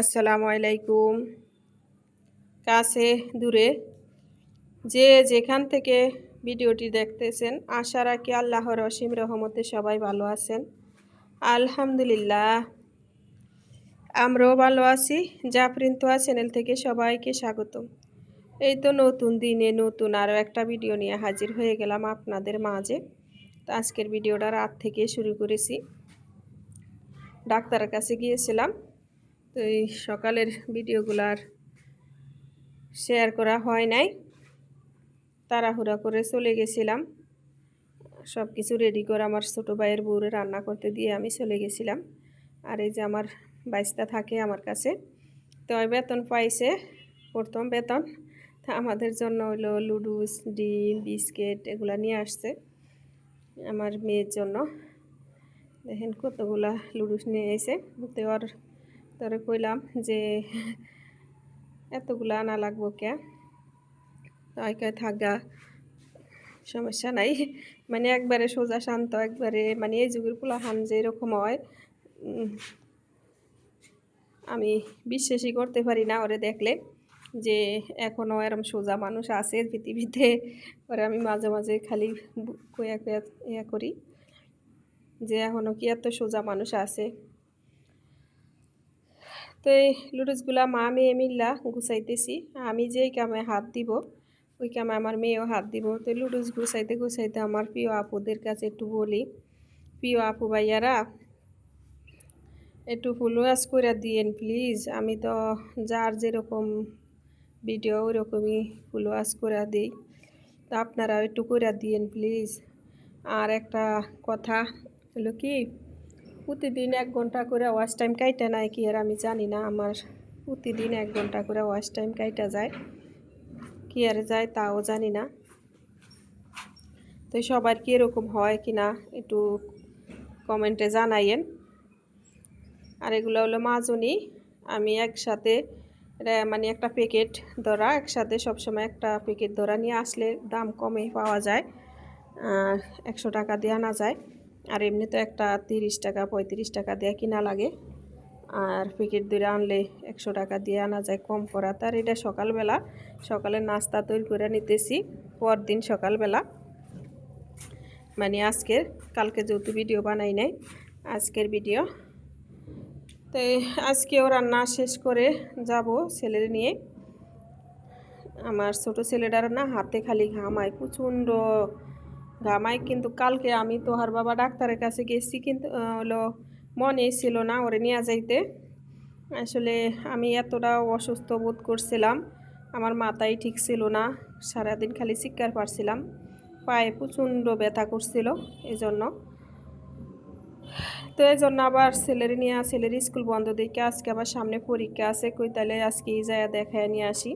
আসসালামু আলাইকুম। কাছে দূরে যে যেখান থেকে ভিডিওটি দেখতেছেন, আশা রাখি আল্লাহর অসীম রহমতে সবাই ভালো আছেন। আলহামদুলিল্লাহ, আমরাও ভালো আছি। জাফরিনতোয়া চ্যানেল থেকে সবাইকে স্বাগত এই তো নতুন দিনে নতুন আরও একটা ভিডিও নিয়ে হাজির হয়ে গেলাম আপনাদের মাঝে। তো আজকের ভিডিওটা রাত থেকে শুরু করেছি। ডাক্তারের কাছে গিয়েছিলাম। তো এই সকালের ভিডিওগুলার শেয়ার করা হয় নাই। তাড়াহুড়া করে চলে গেছিলাম। সব কিছু রেডি করে আমার ছোটো ভাইয়ের বউরে রান্না করতে দিয়ে আমি চলে গেছিলাম। আর এই যে আমার বাইসটা থাকে আমার কাছে, তো বেতন পাইছে, প্রথম বেতন। তা আমাদের জন্য হলো লুডুস ডিম, বিস্কিট এগুলা নিয়ে আসছে আমার মেয়ের জন্য। দেখেন কতগুলা লুডুস নিয়ে এসে, তো ওর তোরে কইলাম যে এতগুলা আনা লাগবো কে? তাই থাকা, সমস্যা নাই। মানে একবারে সোজা শান্ত, একবারে মানে এই যুগের হান যে এরকম হয় আমি বিশ্বাসই করতে পারি না ওরে দেখলে যে এখনও এরম সোজা মানুষ আছে পৃথিবীতে। ওরে আমি মাঝে মাঝে খালি কয়া কয়া ইয়া করি যে এখনও কি এত সোজা মানুষ আছে? তো এই লুডুসগুলা মা মেয়ে মিল্লা গুছাইতেছি। আমি যেই কামে হাত দিব, ওই কামে আমার মেয়েও হাত দিব। তো লুডুস গুছাইতে গুছাইতে আমার প্রিয় আপুদের কাছে একটু বলি। প্রিয় আপু ভাইয়ারা, একটু ফুলওয়াস করে দিয়েন প্লিজ। আমি তো যার যেরকম ভিডিও ওইরকমই ফুলওয়াস করে দিই। তা আপনারা একটু করে দিয়েন প্লিজ। আর একটা কথা হলো কি প্রতিদিন এক ঘণ্টা করে ওয়াশ টাইম কাইটা নাই কি আর আমি জানি না, আমার প্রতিদিন এক ঘণ্টা করে ওয়াশ টাইম কাইটা যায়, কি আর যায় তাও জানি না। তো সবার কি এরকম হয় কি না একটু কমেন্টে জানাইয়েন। আর এগুলো হলো মাজনি, আমি একসাথে মানে একটা প্যাকেট ধরা, একসাথে সবসময় একটা প্যাকেট ধরা নিয়ে আসলে দাম কমে পাওয়া যায় একশো টাকা দিয়ে আনা যায়। আর এমনি তো একটা তিরিশ টাকা, পঁয়ত্রিশ টাকা দিয়ে কিনা লাগে। আর প্যাকেট দূরে আনলে একশো টাকা দিয়ে আনা যায় কম করা। তার এটা সকালবেলা, সকালে নাস্তা তৈরি করে নিতেছি, পরদিন সকালবেলা। মানে আজকের, কালকে যেহেতু ভিডিও বানাই নাই, আজকের ভিডিও। তো আজকেও রান্না শেষ করে যাব ছেলের নিয়ে। আমার ছোট ছেলেটার না হাতে খালি ঘামায় প্রচণ্ড ঘামাই কিন্তু কালকে আমি তো তোহার বাবা ডাক্তারের কাছে গেছি কিন্তু হলো মনে ছিল না ওরে নিয়ে যাইতে। আসলে আমি এতটা অসুস্থ বোধ করছিলাম, আমার মাথায় ঠিক ছিল না, সারাদিন খালি চিৎকার পারছিলাম, পায়ে প্রচণ্ড ব্যথা করছিল এই জন্য তো এই জন্য আবার ছেলের নিয়ে, ছেলের স্কুল বন্ধ দেখে আজকে আবার সামনে পরীক্ষা আছে, কই তাহলে আজকে এই জায়গা দেখায় নিয়ে আসি।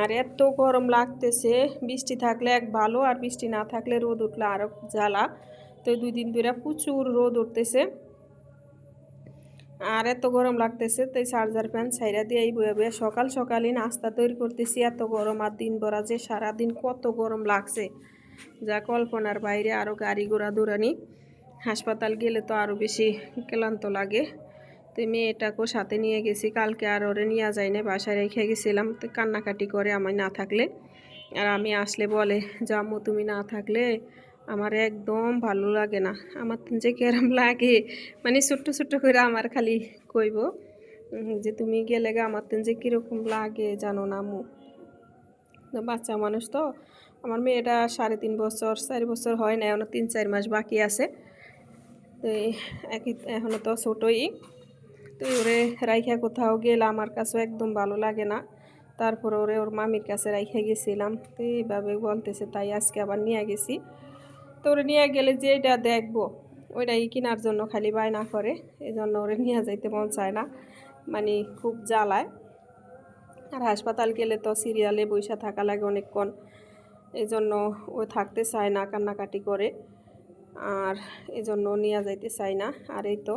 আর এত গরম লাগতেছে, বৃষ্টি থাকলে এক ভালো আর বৃষ্টি না থাকলে রোদ উঠলে আরও জ্বালা। তো দুই দিন ধরে প্রচুর রোদ উঠতেছে। আর এত গরম লাগতেছে, তো চার্জার ফ্যান ছাইরা দিয়ে এই বয়ে বয়ে সকাল সকালই নাস্তা তৈরি করতেছি। এত গরম আর দিন ভরা যে সারাদিন কত গরম লাগছে। যা কল্পনার বাইরে আরও গাড়ি ঘোড়া দৌড়ানি হাসপাতাল গেলে তো আরও বেশি ক্লান্ত লাগে। তো মেয়েটাকেও সাথে নিয়ে গেছি, কালকে আর ওরে নিয়ে যাই না বাসায় রেখে গেছিলাম। তো কান্নাকাটি করে আমি না থাকলে। আর আমি আসলে বলে জাম্মু তুমি না থাকলে আমার একদম ভালো লাগে না। আমার যে কেরম লাগে। মানে ছোট্ট ছোট্ট করে আমার খালি কইব যে তুমি গেলে গে আমার যে কীরকম লাগে জানো না মু বাচ্চা মানুষ তো, আমার মেয়েটা সাড়ে তিন বছর, চার বছর হয় না এখনও তিন, চার মাস বাকি আছে। তো এখনও তো ছোটোই। তো ওরে রাইখা কোথাও গেলে আমার কাছেও একদম ভালো লাগে না। তারপরে ওরে ওর মামির কাছে রাইখা গেছিলাম, তো এইভাবে বলতেছে, তাই আজকে আবার নিয়ে গেছি। তো ওরে নিয়ে গেলে যে এটা দেখব, ওইটাই কেনার জন্য খালি বায়না করে এই জন্য ওরে নিয়ে যাইতে মন চায় না মানে খুব জ্বালায়। আর হাসপাতাল গেলে তো সিরিয়ালে বৈশা থাকা লাগে অনেকক্ষণ এই জন্য ও থাকতে চায় না, কান্নাকাটি করে, আর এই জন্য নিয়ে যাইতে চাই না, আর এই তো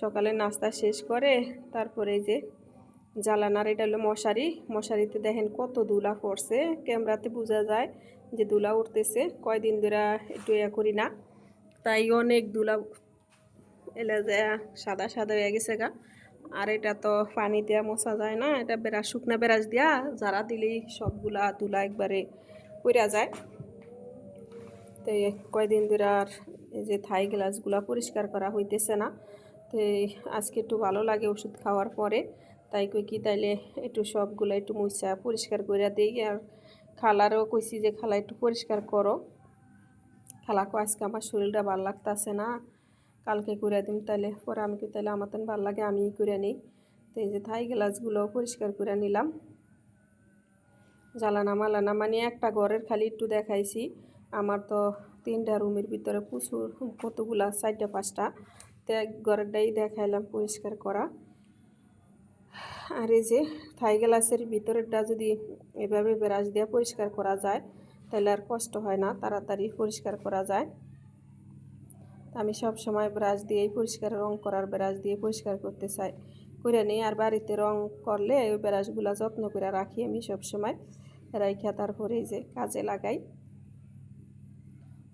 সকালে নাস্তা শেষ করে তারপরে যে জ্বালানার এটা হলো মশারি। মশারিতে দেখেন কত দুলা পড়ছে। ক্যামেরাতে বোঝা যায় যে দুলা উঠতেছে। কয়দিন ধরে একটু ইয়া করি না। তাই অনেক দুলা এলে যায় সাদা সাদা হয়ে গেছে গা। আর এটা তো পানি দেওয়া মশা যায় না। এটা বেড়াস শুকনা বেড়াস দিয়া যারা দিলেই সবগুলা দুলা একবারে পইরা যায়। তো কয়দিন ধরে আর এই যে থাই গ্লাসগুলা পরিষ্কার করা হইতেছে না। তো আজকে একটু ভালো লাগে ওষুধ খাওয়ার পরে। তাই কই কি, তাইলে একটু সবগুলো একটু মুছা পরিষ্কার করে দিই। আর খালারও কইছি যে, খালা একটু পরিষ্কার করো। খালাকে আজকে আমার শরীরটা ভালো লাগতাছে না, কালকে করে দিম তাহলে পরে আমি কি তাইলে আমার ভালো লাগে, আমিই করে নিই। তো এই যে থাই গ্লাসগুলো পরিষ্কার করে নিলাম। জ্বালানা মালানা মানে একটা ঘরের খালি একটু দেখাইছি। আমার তো তিনটা রুমের ভিতরে প্রচুর কতগুলা, চারটা, পাঁচটা ঘরেরটাই দেখাইলাম, পরিষ্কার করা। আর এই যে থাই গ্লাসের ভিতরেরটা যদি এভাবে ব্রাশ দিয়ে পরিষ্কার করা যায়, তাহলে আর কষ্ট হয় না, তাড়াতাড়ি পরিষ্কার করা যায়। আমি সব সময় ব্রাশ দিয়েই পরিষ্কার, রং করার ব্রাশ দিয়ে পরিষ্কার করতে চাই। করে নিই, আর বাড়িতে রং করলে ওই ব্রাশগুলো যত্ন করে রাখি আমি সব সময় রাইখা তারপরে যে কাজে লাগাই।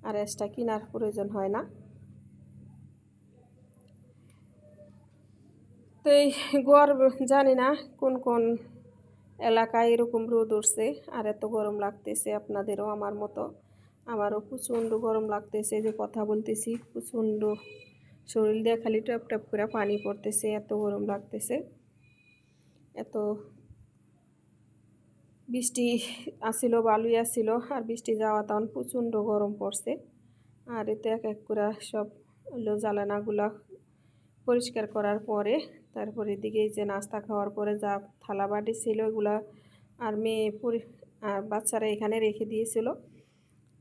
আর এক্সট্রা কেনার প্রয়োজন হয় না। এই গরম জানি না কোন কোন এলাকায় এরকম রোদ উঠছে আর এত গরম লাগতেছে আপনাদেরও আমার মতো। আমারও প্রচণ্ড গরম লাগতেছে যে কথা বলতেছি, প্রচণ্ড শরীর দিয়ে খালি টপ টপ করে পানি পড়তেছে, এত গরম লাগতেছে। এত বৃষ্টি আসিল, বালুই আসিল আর বৃষ্টি যাওয়া তখন প্রচণ্ড গরম পড়ছে। আর এতে এক এক করে সব জ্বালানাগুলা পরিষ্কার করার পরে তারপরে এদিকে যে নাস্তা খাওয়ার পরে যা থালা বাটি ছিল ওগুলা আর মেয়ে পরি, আর বাচ্চারা এখানে রেখে দিয়েছিল।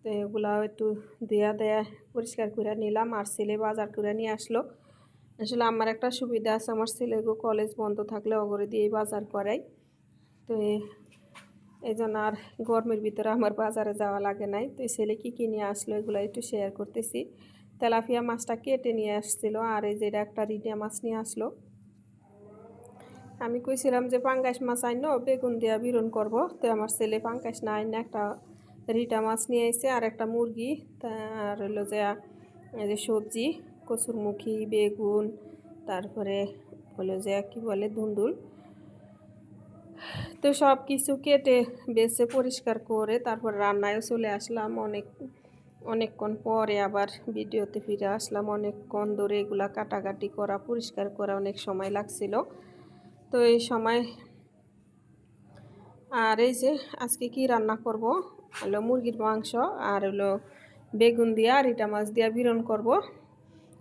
তো এগুলা একটু দেয়া দেয়া পরিষ্কার করে নিলাম আর ছেলে বাজার করে নিয়ে আসলো। আসলে আমার একটা সুবিধা আছে, আমার ছেলেগো কলেজ বন্ধ থাকলে অগরে দিয়েই বাজার করাই তো এই জন্য আর গরমের ভিতরে আমার বাজারে যাওয়া লাগে নাই। তো ছেলে কী কী নিয়ে আসলো এগুলো একটু শেয়ার করতেছি। তেলাপিয়া মাছটা কেটে নিয়ে আসছিল আর এই যেটা একটা রিডিয়া মাছ নিয়ে আসলো। আমি কইছিলাম যে পাঙ্গাস মাছ আইন বেগুন দিয়া বিরন করব। তো আমার ছেলে পাঙ্গাস না আইন একটা রিটা মাছ নিয়ে এসে আর একটা মুরগি। আর হলো যে যে সবজি, কচুরমুখী, বেগুন, তারপরে হলো যে, কী বলে, ধুন্দুল। তো সব কিছু কেটে, বেছে পরিষ্কার করে তারপর রান্নায়ও চলে আসলাম। অনেক, অনেকক্ষণ পরে আবার ভিডিওতে ফিরে আসলাম। অনেকক্ষণ ধরে এগুলা কাটাকাটি করা, পরিষ্কার করা অনেক সময় লাগছিল। তো এই সময় আর এই যে আজকে কি রান্না করব? হলো মুরগির মাংস আর হলো বেগুন দিয়া আর ইটা মাছ দিয়া বিরন করব।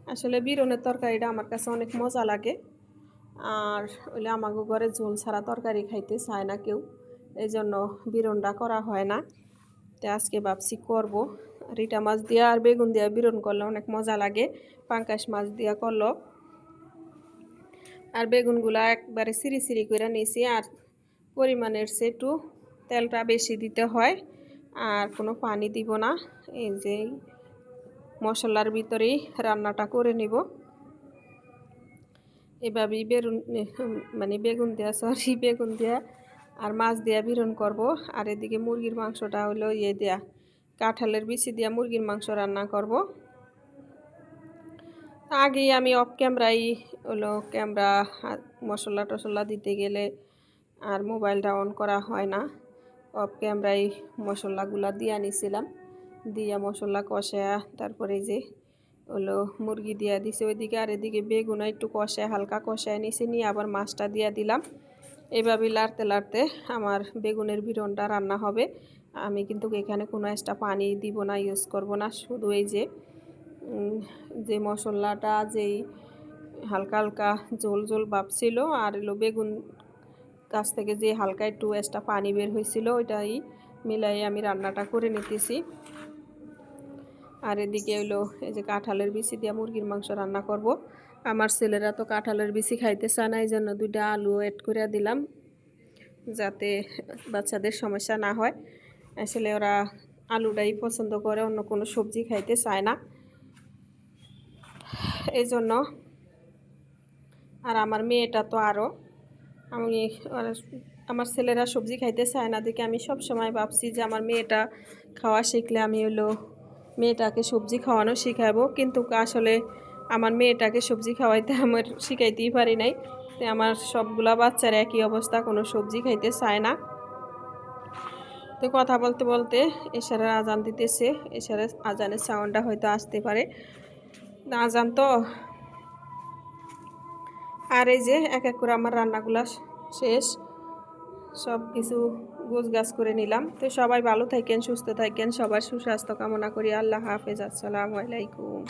আসলে বিরনের তরকারিটা আমার কাছে অনেক মজা লাগে। আর ওইলে আমাকে ঘরে ঝোল ছাড়া তরকারি খাইতে চায় না কেউ। এই জন্য বিরনটা করা হয় না। তো আজকে ভাবছি করব। রিটা মাছ দিয়া আর বেগুন দিয়া বিরন করলে অনেক মজা লাগে। পাঙ্কাশ মাছ দিয়া করল। আর বেগুনগুলা একবারে সিরি সিরি করে নিয়েছি। আর পরিমাণের সে একটু তেলটা বেশি দিতে হয়। আর কোনো পানি দিব না। এই যে মশলার ভিতরেই রান্নাটা করে নিব। এভাবেই বেগুন মানে বেগুন দেওয়া সরি বেগুন দেওয়া আর মাছ দেওয়া বিরন করব। আর এদিকে মুরগির মাংসটা হলো ইয়ে দেয়া, কাঁঠালের বিচি দিয়া মুরগির মাংস রান্না করব। আগেই আমি অফ ক্যামেরাই হলো ক্যামেরা মশলা টশলা দিতে গেলে আর মোবাইলটা অন করা হয় না। অফ ক্যামেরায় মশলাগুলা দিয়ে আনিছিলাম দিয়া মশলা কষা তারপরে যে হলো মুরগি দিয়া দিছে ওইদিকে আর এদিকে বেগুন একটু কষায়, হালকা কষায় নিছে, নিয়ে আবার মাছটা দিয়া দিলাম। এভাবে লাড়তে লাড়তে আমার বেগুনের বিরনটা রান্না হবে। আমি কিন্তু এখানে কোনো একটা পানি দিব না ইউজ করব না। শুধু এই যে যে মশলাটা যেই হালকা হালকা জোল জোল ভাব ছিল আর এলো বেগুন গাছ থেকে যে হালকা একটু এক্সট্রা পানি বের হয়েছিল, ওইটাই মিলাই আমি রান্নাটা করে নিতেছি। আর এদিকে হইল এই যে কাঁঠালের বিচি দিয়ে মুরগির মাংস রান্না করব। আমার ছেলেরা তো কাঁঠালের বিচি খাইতে চায় না, এই জন্য দুইটা আলু অ্যাড করে দিলাম, যাতে বাচ্চাদের সমস্যা না হয়। আসলে ওরা আলুটাই পছন্দ করে, অন্য কোনো সবজি খাইতে চায় না। এই জন্য আর আমার মেয়েটা তো আরও আমি আমার ছেলেরা সবজি খাইতে চায় না, দেখে আমি সব সময় ভাবছি যে আমার মেয়েটা খাওয়া শিখলে আমি হলো মেয়েটাকে সবজি খাওয়ানো শিখাবো। কিন্তু আসলে আমার মেয়েটাকে সবজি খাওয়াইতে আমার শিখাইতেই পারি নাই। তো আমার সবগুলা বাচ্চার একই অবস্থা, কোনো সবজি খাইতে চায় না। তো কথা বলতে বলতে এশারের আজান দিতেছে। এশারের আজানের সাউন্ডটা হয়তো আসতে পারে। না যান তো। আর এই যে এক এক করে আমার রান্নাগুলা শেষ। সব কিছু গোছ করে নিলাম। তো সবাই ভালো থাকেন, সুস্থ থাকেন, সবার সুস্বাস্থ্য কামনা করি। আল্লাহ হাফেজ। আসসালামু আলাইকুম।